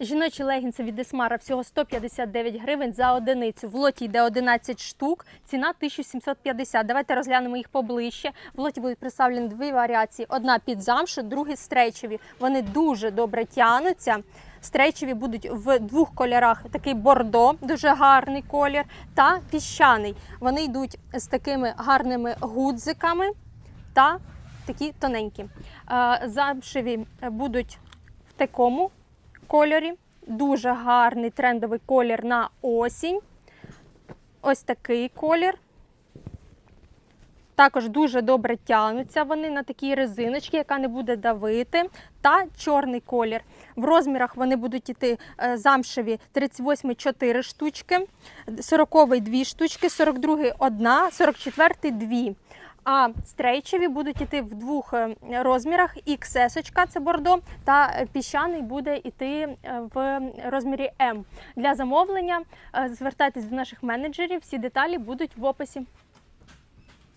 Жіночі легінси від Десмара всього 159 гривень за одиницю. В лоті йде 11 штук, ціна 1750. Давайте розглянемо їх поближче. В лоті будуть представлені дві варіації: одна під замшу, другі стрейчеві. Вони дуже добре тянуться. Стрейчеві будуть в двох кольорах: такий бордо, дуже гарний колір, та піщаний. Вони йдуть з такими гарними гудзиками та такі тоненькі. Е, Замшеві будуть в такому кольорі. Дуже гарний трендовий колір на осінь. Ось такий колір. Також дуже добре тягнуться вони на такій резиночці, яка не буде давити. Та чорний колір. В розмірах вони будуть йти е, замшеві 38 4 штучки, 40 2 штучки, 42 1, 44 2. А стрейчеві будуть йти в двох е, розмірах. XS, це бордо, та піщаний буде йти е, в розмірі М. Для замовлення е, звертайтесь до наших менеджерів. Всі деталі будуть в описі.